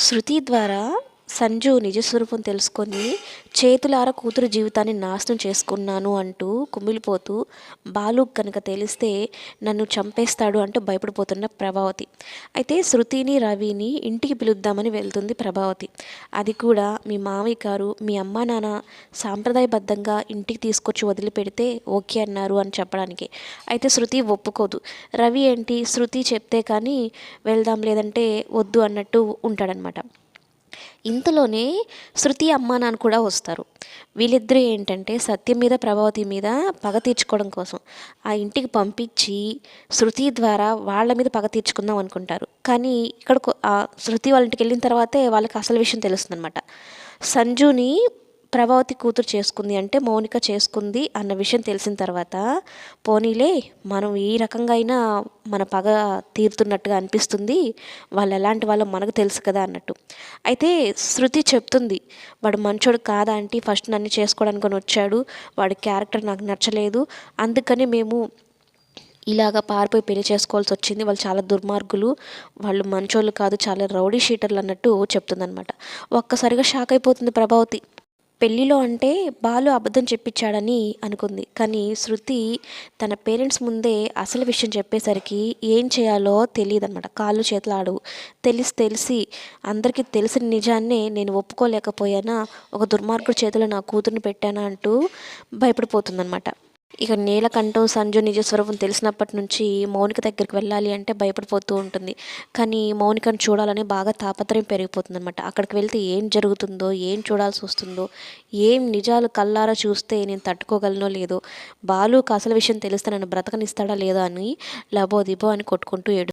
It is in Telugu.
శృతి ద్వారా సంజు నిజస్వరూపం తెలుసుకొని చేతులారా కూతురు జీవితాన్ని నాశనం చేసుకున్నాను అంటూ కుమిలిపోతూ బాలు కనుక తెలిస్తే నన్ను చంపేస్తాడు అంటూ భయపడిపోతున్న ప్రభావతి. అయితే శృతిని రవిని ఇంటికి పిలుద్దామని వెళ్తుంది ప్రభావతి. అది కూడా మీ మామయ్య గారు మీ అమ్మ నాన్న సాంప్రదాయబద్ధంగా ఇంటికి తీసుకొచ్చి వదిలిపెడితే ఓకే అన్నారు అని చెప్పడానికి. అయితే శృతి ఒప్పుకోదు. రవి ఏంటి? శృతి చెప్తే కానీ వెళ్దాం లేదంటే వద్దు అన్నట్టు ఉంటాడనమాట ఇంతలోనే శృతి అమ్మ నాన్న కూడా వస్తారు. వీళ్ళిద్దరూ ఏంటంటే సత్యం మీద ప్రభావతి మీద పగ తీర్చుకోవడం కోసం ఆ ఇంటికి పంపించి శృతి ద్వారా వాళ్ళ మీద పగ తీర్చుకుందాం అనుకుంటారు. కానీ ఇక్కడ ఆ శృతి వాళ్ళ ఇంటికి వెళ్ళిన తర్వాతే వాళ్ళకి అసలు విషయం తెలుస్తుంది అనమాట సంజుని ప్రభావతి కూతురు చేసుకుంది అంటే మౌనిక చేసుకుంది అన్న విషయం తెలిసిన తర్వాత పోనీలే మనం ఈ రకంగా అయినా మన పగ తీరుతున్నట్టుగా అనిపిస్తుంది వాళ్ళు ఎలాంటి వాళ్ళు మనకు తెలుసు కదా అన్నట్టు. అయితే శృతి చెప్తుంది వాడు మంచోడు కాదా అంటే ఫస్ట్ నన్ను చేసుకోవడానికి వచ్చాడు వాడి క్యారెక్టర్ నాకు నచ్చలేదు అందుకని మేము ఇలాగ పారిపోయి పెళ్ళి చేసుకోవాల్సి వచ్చింది వాళ్ళు చాలా దుర్మార్గులు వాళ్ళు మంచోళ్ళు కాదు చాలా రౌడీ షీటర్లు అన్నట్టు చెప్తుందనమాట ఒక్కసారిగా షాక్ అయిపోతుంది ప్రభావతి. పెళ్ళిలో అంటే బాలు అబద్ధం చెప్పించాడని అనుకుంది. కానీ శృతి తన పేరెంట్స్ ముందే అసలు విషయం చెప్పేసరికి ఏం చేయాలో తెలియదన్నమాట. కాళ్ళు చేతులు ఆడవు తెలిసి తెలిసి అందరికీ తెలిసిన నిజాన్నే నేను ఒప్పుకోలేకపోయానా? ఒక దుర్మార్గుడి చేతిలో నా కూతుర్ని పెట్టానా అంటూ భయపడిపోతుందన్నమాట. ఇక నీలకంఠం సంజు నిజస్వరూపం తెలిసినప్పటి నుంచి మౌనిక దగ్గరికి వెళ్ళాలి అంటే భయపడిపోతూ ఉంటుంది. కానీ మౌనికను చూడాలని బాగా తాపత్రయం పెరిగిపోతుంది అనమాట అక్కడికి వెళ్తే ఏం జరుగుతుందో ఏం చూడాల్సి వస్తుందో ఏం నిజాలు కల్లారా చూస్తే నేను తట్టుకోగలనో లేదో బాలుకు అసలు విషయం తెలిస్తే నన్ను బ్రతకనిస్తాడా లేదా అని లబోదిబో అని కొట్టుకుంటూ ఏడు